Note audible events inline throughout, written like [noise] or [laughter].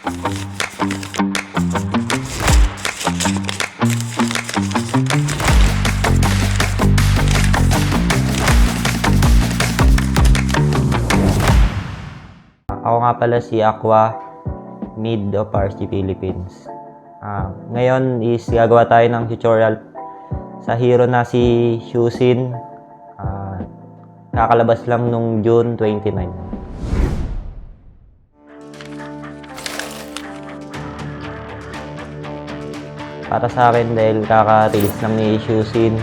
Ako nga pala si Aqua, mid of RC Philippines. Ah, ngayon is gagawa tayo ng tutorial sa hero na si Shusin. Ah, kakalabas lang nung June 29. Para sa akin dahil kaka-release lang ni Shusin,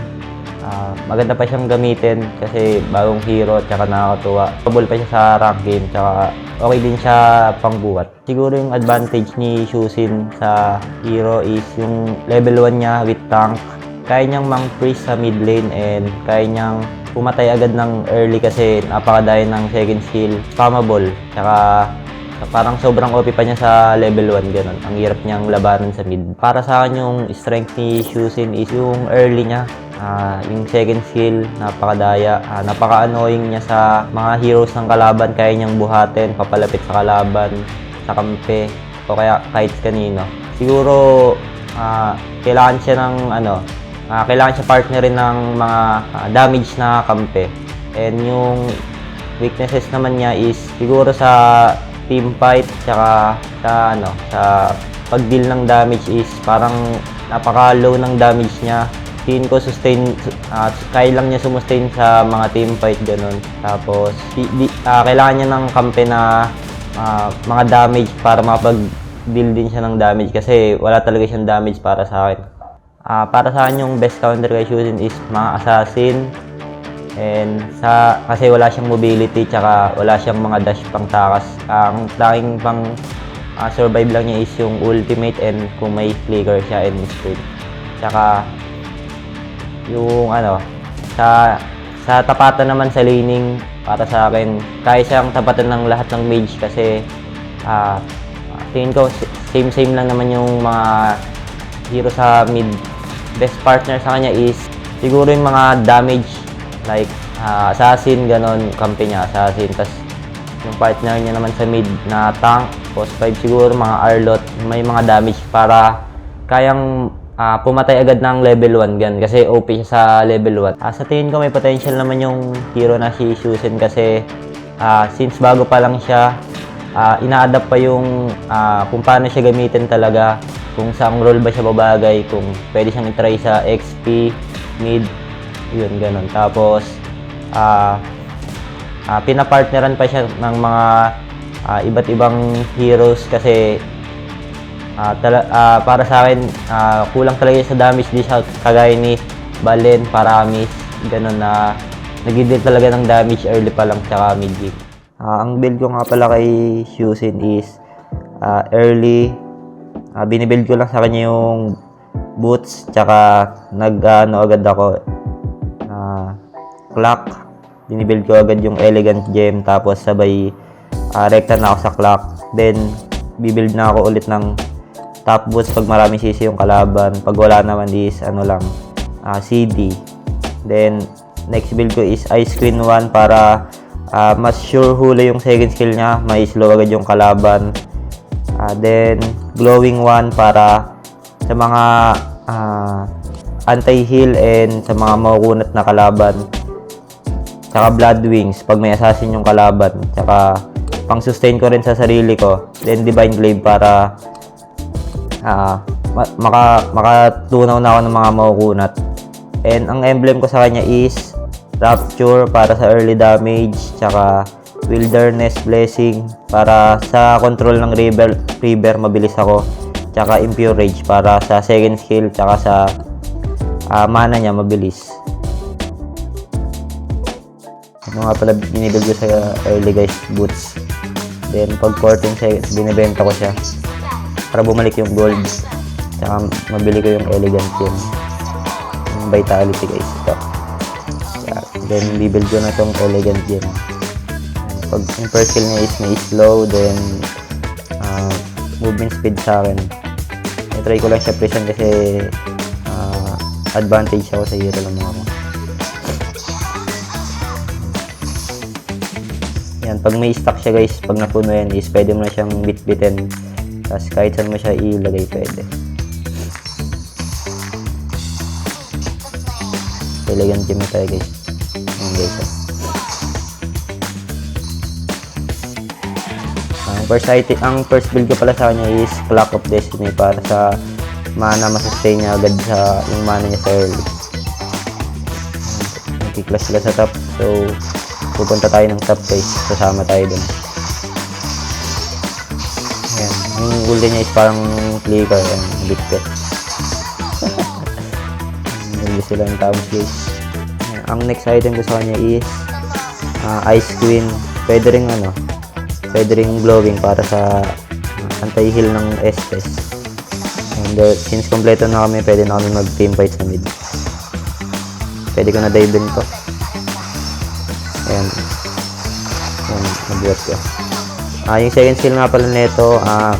ah, maganda pa siyang gamitin kasi bagong hero at saka nakakatuwa. Pabol pa siya sa rank game tsaka okay din siya pangbuhat. Siguro yung advantage ni Shusin sa hero is yung level 1 niya with tank. Kaya niyang mang-freeze sa mid lane and kaya niyang pumatay agad ng early kasi napakadaya ng second skill. Spammable. Tsaka parang sobrang OP pa niya sa level 1 ganun. Ang hirap niyang labanan sa mid. Para sa akin yung strength ni Shusin is yung early niya. Ah, yung second skill, napakadaya. Ah, napaka-annoying niya sa mga heroes ng kalaban. Kaya niyang buhatin, papalapit sa kalaban, sa kampe, o kaya kahit kanino. Siguro, ah, kailangan siya ng ano, ah, kailangan siya partnerin ng mga ah, damage na kampe. And yung weaknesses naman niya is siguro sa team fight tsaka sa ano sa pag-deal ng damage is parang napaka-low ng damage niya. Tingin ko sustain uh, kaya lang niya sumustain sa mga team fight ganun. Tapos di, di- ah, kailangan niya ng kampe na ah, mga damage para makapag-deal din siya ng damage kasi wala talaga siyang damage para sa akin. Ah, para sa akin yung best counter kay Shusin is mga assassin, And sa kasi wala siyang mobility tsaka wala siyang mga dash pang takas. Ang tanging pang ah, survive lang niya is yung ultimate and kung may flicker siya and sprint. Tsaka yung ano sa sa tapatan naman sa laning para sa akin kaya siyang tapatan ng lahat ng mage kasi ah tingin ko same same lang naman yung mga hero sa mid best partner sa kanya is siguro yung mga damage like ah, assassin ganon kampi niya assassin. Tas yung partner niya naman sa mid na tank post 5 siguro mga arlot may mga damage para kayang ah, pumatay agad ng level 1 gan. Kasi OP siya sa level 1 Ah, sa tingin ko may potential naman yung hero na si Shusen kasi ah, since bago pa lang siya ah, ina-adapt pa yung ah, kung paano siya gamitin talaga kung saang role ba siya babagay kung pwede siyang itry sa XP mid yun ganun. Tapos ah ah, pinapartneran pa siya ng mga ah, iba't ibang heroes kasi ah, tala- ah, para sa akin ah, kulang talaga sa damage di siya kagaya ni Balen, Paramis ganun na nag-deal talaga ng damage early pa lang tsaka mid game Ah, ang build ko nga pala kay Shusin is ah, early Ah, binibuild ko lang sa kanya yung boots tsaka nag ano agad ako clock. Binibuild ko agad yung elegant gem tapos sabay ah, rekta na ako sa clock. Then bibuild na ako ulit ng top boots pag maraming sisi yung kalaban. Pag wala naman is ano lang ah, CD then next build ko is ice screen 1 para ah, mas sure huli yung second skill niya. May slow agad yung kalaban. Ah, then, glowing one para sa mga ah, anti-heal and sa mga makukunat na kalaban. Tsaka blood wings pag may assassin yung kalaban. Tsaka pang sustain ko rin sa sarili ko. Then divine glaive para ma- maka makatunaw na ako ng mga makukunat. And ang emblem ko sa kanya is Rapture para sa early damage, tsaka Wilderness Blessing para sa control ng river, river mabilis ako. Tsaka Impure Rage para sa second skill, tsaka sa ah, mana niya mabilis. Ano nga pala binibig ko sa early guys, boots. Then pag 14 seconds, binibenta ko siya para bumalik yung gold. Tsaka mabili ko yung elegant yun. Yung vitality guys. Ito. Then bibuild ko na tong elegant. Yan. Pag yung first skill niya is may slow, then ah, movement speed sa akin. I-try ko lang siya present kasi ah, advantage ako sa hero lang ako. Yan, pag may stock siya guys, pag napuno yan is pwede mo na siyang bit-bitin. Tapos kahit saan mo siya ilagay pwede. Kailangan gym tayo guys. Ayan guys. ah. Ang first item, ang first build ko pala sa kanya is Clock of Destiny para sa mana masustain niya agad sa yung mana niya sa early. Nagkiklas sila sa top. So, pupunta tayo ng top guys. Sasama tayo dun. Ayan. Yung golden niya is parang clicker. Ayan, bitbit. [laughs] Hindi sila ng towns guys. Ang next item ko sa kanya is ah, Ice Queen. Pwede rin ano, pwede rin glowing para sa ah, anti-heal ng Estes. And uh, since kompleto na kami, pwede na kami mag-team fight sa mid. Pwede ko na dive din to. Ayan. Ayan, nabuhat ko. Ah, yung second skill nga pala nito, ah,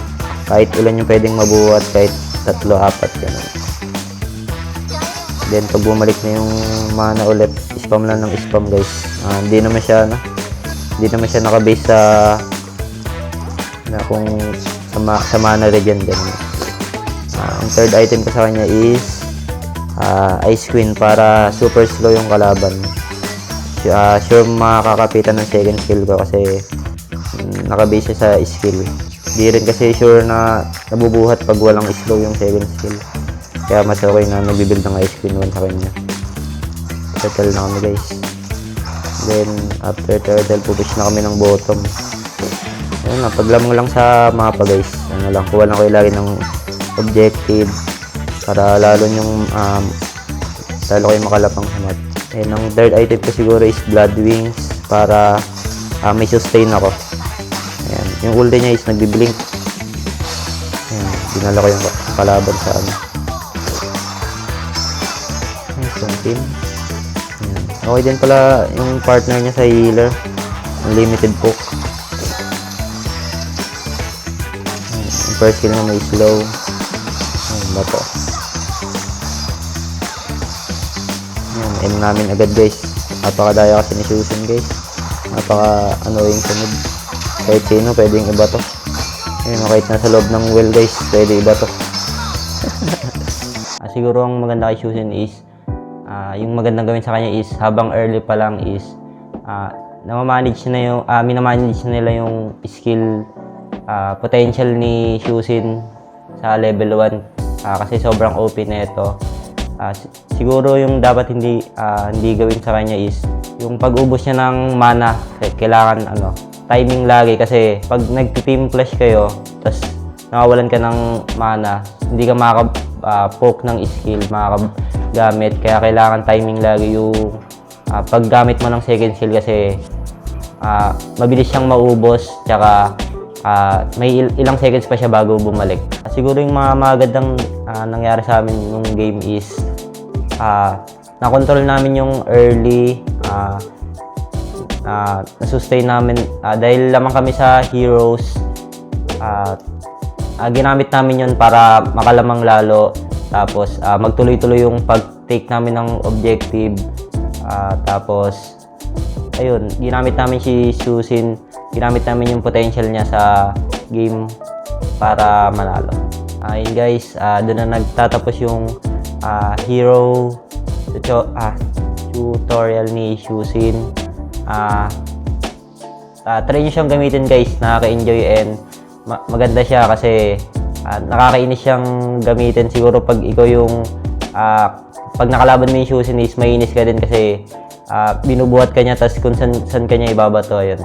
kahit ilan yung pwedeng mabuhat, kahit tatlo, apat, ganun. Then, pag bumalik na yung mana ulit, spam lang ng spam, guys. Ah, hindi naman siya, ano, hindi naman siya nakabase sa na kung sa, ma- sa mana regen, ganun. Ah, ang third item ko sa kanya is ah, Ice Queen para super slow yung kalaban. Ah, sure makakapitan ng second skill ko kasi mm, nakabase sa skill. Di rin kasi sure na nabubuhat pag walang slow yung second skill. Kaya mas okay na nagbibuild ng Ice Queen 1 sa kanya. Turtle na kami guys. Then after turtle pupush na kami ng bottom. Ayun lang, paglamang lang sa mapa guys. Ano lang, kuha lang kayo lagi ng objective para lalo yung um, lalo kayo makalapang sa map. And ang third item ko siguro is Blood Wings para ah, may sustain ako. Ayan. Yung ulti niya is nagbi-blink. Ayan. Dinala ko yung kalaban sa ano. One team. Ayan. Okay din pala yung partner niya sa healer. Unlimited poke. Ayan. Yung first kill na may slow. Ayan ba to? Aim namin agad guys. Napakadaya kasi ni Susan guys. Napaka annoying mid. Kahit sino pwedeng iba to. Ayun, kahit nasa loob ng well guys, pwede iba to. [laughs] Ah, siguro ang maganda kay Susan is ah, yung magandang gawin sa kanya is habang early pa lang is uh, namamanage na yung uh, minamanage na nila yung skill ah, potential ni Shusin sa level 1 Ah, kasi sobrang OP na ito. Si- siguro yung dapat hindi ah, hindi gawin sa kanya is yung pag-ubos niya ng mana, eh, kailangan ano, timing lagi kasi pag nag-team flash kayo, tapos nawawalan ka ng mana, hindi ka makaka-poke ng skill, makakagamit, kaya kailangan timing lagi yung ah, paggamit mo ng second skill kasi ah, mabilis siyang maubos, tsaka ah, may il- ilang seconds pa siya bago bumalik. Siguro yung mga magandang ah, nangyari sa amin nung game is ah na-control namin yung early ah ah, na-sustain namin ah, dahil lamang kami sa heroes ah ah, ginamit namin yun para makalamang lalo. Tapos ah, magtuloy-tuloy yung pag-take namin ng objective. Ah, tapos ayun ginamit namin si Susin ginamit namin yung potential niya sa game para manalo ayun guys. Ah, doon na nagtatapos yung ah, hero tuto- ah, tutorial ni Shusin. Ah ah, try nyo siyang gamitin guys. Nakaka-enjoy and ma- maganda siya kasi ah, nakakainis siyang gamitin. Siguro pag ikaw yung ah, pag nakalaban mo yung Shusin is mainis ka din kasi ah, binubuhat ka niya tapos kung san, san ka niya ibabato. Ayun